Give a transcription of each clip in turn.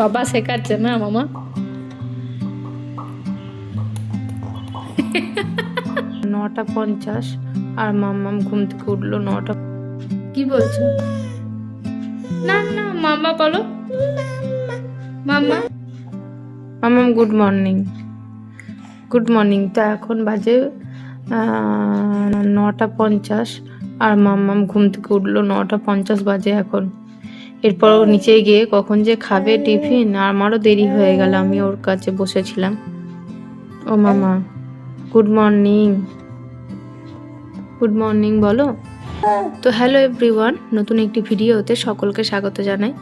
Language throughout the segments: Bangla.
বাবা শেখাচ্ছে না মামা? নটা পঞ্চাশ আর মাম্মাম ঘুম থেকে উঠল নটা। কি বলছো? না না মামা বলো। মাম্মা? মামাম গুড মর্নিং গুড মর্নিং তো এখন বাজে নটা পঞ্চাশ আর মাম্মাম ঘুম থেকে উঠল নটা পঞ্চাশ বাজে এখন। এরপর নিচে গিয়ে কখন যে খাবে টিফিন আর আমারও দেরি হয়ে গেল। আমি ওর কাছে বসেছিলাম। ও মামা গুড মর্নিং গুড মর্নিং বলো। তো হ্যালো এভরিওয়ান নতুন একটি ভিডিওতে সকলকে স্বাগত জানাই।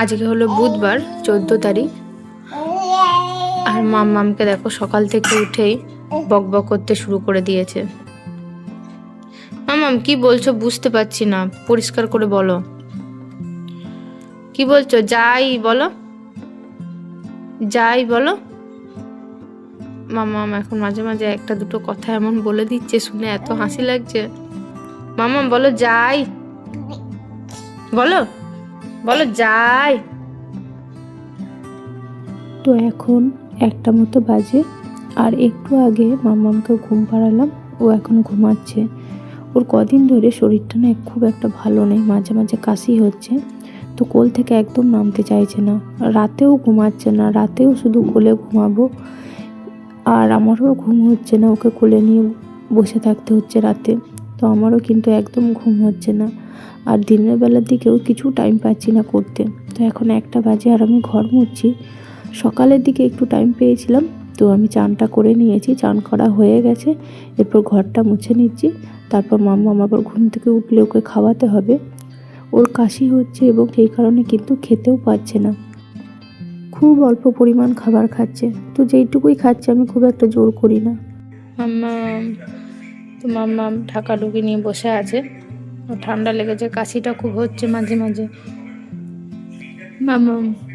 আজকে হলো বুধবার, চোদ্দ তারিখ। আর মাম্মামকে দেখো সকাল থেকে উঠেই বক বক করতে শুরু করে দিয়েছে। মামাম, কি বলছো বুঝতে পারছি না। পরিষ্কার করে বলো। কি বলছো? যাই বলো। যাই বলো। মামাম, এখন মাঝে মাঝে একটা দুটো কথা এমন বলে দিচ্ছে, শুনে এত হাসি লাগছে। মামাম, বলো যাই। বলো। বলো যাই। তো এখন একটা মতো বাজে, আর একটু আগে মাম্মামকে ঘুম পাড়ালাম, ও এখন ঘুমাচ্ছে। ওর কদিন ধরে শরীরটা না খুব একটা ভালো নেই, মাঝে মাঝে কাশি হচ্ছে। তো কোল থেকে একদম নামতে চাইছে না। রাতেও ঘুমাচ্ছে না, রাতেও শুধু কোলে ঘুমাবো। আর আমারও ঘুম হচ্ছে না, ওকে কোলে নিয়ে বসে থাকতে হচ্ছে রাতে। তো আমারও কিন্তু একদম ঘুম হচ্ছে না। আর দিনের বেলার দিকেও কিছু টাইম পাচ্ছি না করতে। তো এখন একটা বাজে আর আমি ঘর মুছছি। সকালের দিকে একটু টাইম পেয়েছিলাম, তো আমি চানটা করে নিয়েছি, চান করা হয়ে গেছে। এরপর ঘরটা মুছে নিচ্ছি। তারপর মাম্মা আবার ঘুম থেকে উঠলে ওকে খাওয়াতে হবে। ওর কাশি হচ্ছে এবং সেই কারণে কিন্তু খেতেও পারছে না। খুব অল্প পরিমাণ খাবার খাচ্ছে। তো যেইটুকুই খাচ্ছে আমি খুব একটা জোর করি না। মাম্মা, তো মাম্মা ঢাকা ঢুকি নিয়ে বসে আছে। ঠান্ডা লেগেছে, কাশিটা খুব হচ্ছে মাঝে মাঝে। মাম্মা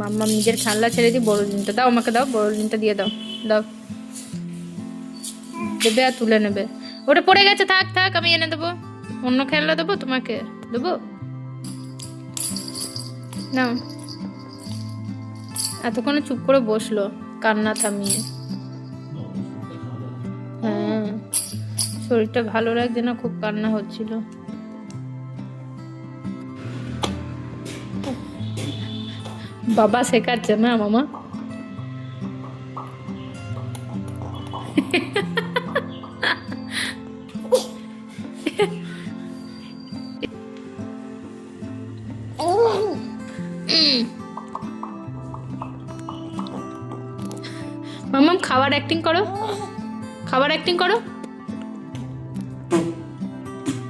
মাম্মা নিজের খেলনা ছেড়ে দিয়ে বড় দিনটা দাও আমাকে, দাও, বড় দিনটা দিয়ে দাও দাও। দেবে আর তুলে নেবে। ওটা পড়ে গেছে, থাক থাক, আমি এনে দেবো। অন্য খেলনা দেবো, তোমাকে দেবো? না এতক্ষণে চুপ করে বসল, কান্না থামিয়ে। হ্যাঁ শরীরটা ভালো লাগছে না, খুব কান্না হচ্ছিল। বাবা শেখাচ্ছে না, মামা। মামাম খাবার অ্যাক্টিং করো। খাবার অ্যাক্টিং করো।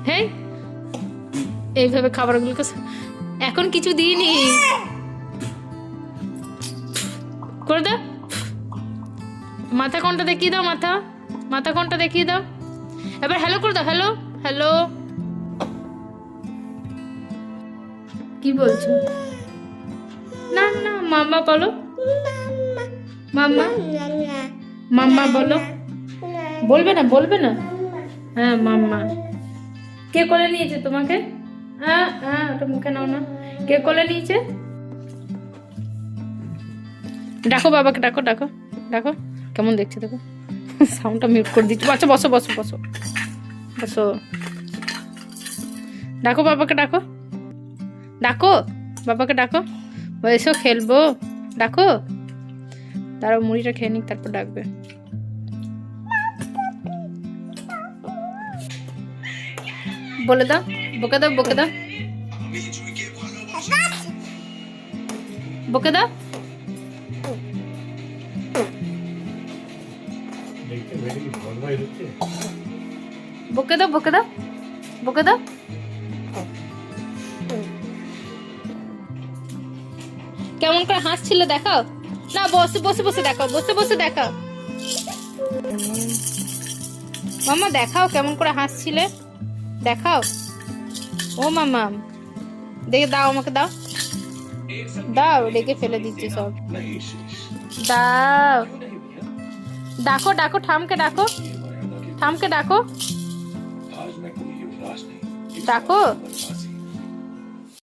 হ্যাঁ এইভাবে খাবারগুলোকে এখন কিছু দিইনি। করে দাও। মাথা কোনটা দেখিয়ে দাও, মাথা। মাথা কোনটা দেখিয়ে দাও। এবার হ্যালো করে দাও হ্যালো হ্যালো কি বলছো? না না মামা বলো। মাম্মা? মাম্মা বলো। বলবে না বলবে না। হ্যাঁ মাম্মা। কে কোলে নিয়েছে তোমাকে? হ্যাঁ হ্যাঁ ওটা মুখে নাও না। কে কোলে নিয়েছে? ডাকো বাবাকে, ডাকো ডাকো ডাকো। কেমন দেখছে দেখো। সাউন্ডটা মিউট করে দিচ্ছি। আচ্ছা বসো বসো বসো। বসো। ডাকো বাবাকে, ডাকো। ডাকো, বাবাকে ডাকো। এসো খেলব। ডাকো। তারা মুড়িটা খেয়ে নিক, তারপর ডাকবে। বলে দাও, বকে দাও বকে দাও। বকে দাও। বকে দাও বকে দাও বকে দাও। কেমন করে হাসছিল দেখাও। না, বসে বসে বসে দেখাও, বসে বসে দেখাও। মামা, দেখাও কেমন করে হাসছিলে। দেখাও। ও মামা, দেখে দাও, আমাকে দাও। দাও রেখে ফেলে দিচ্ছে সব। দাও। ডাকো ডাকো থামকে ডাকো। থামকে ডাকো। आज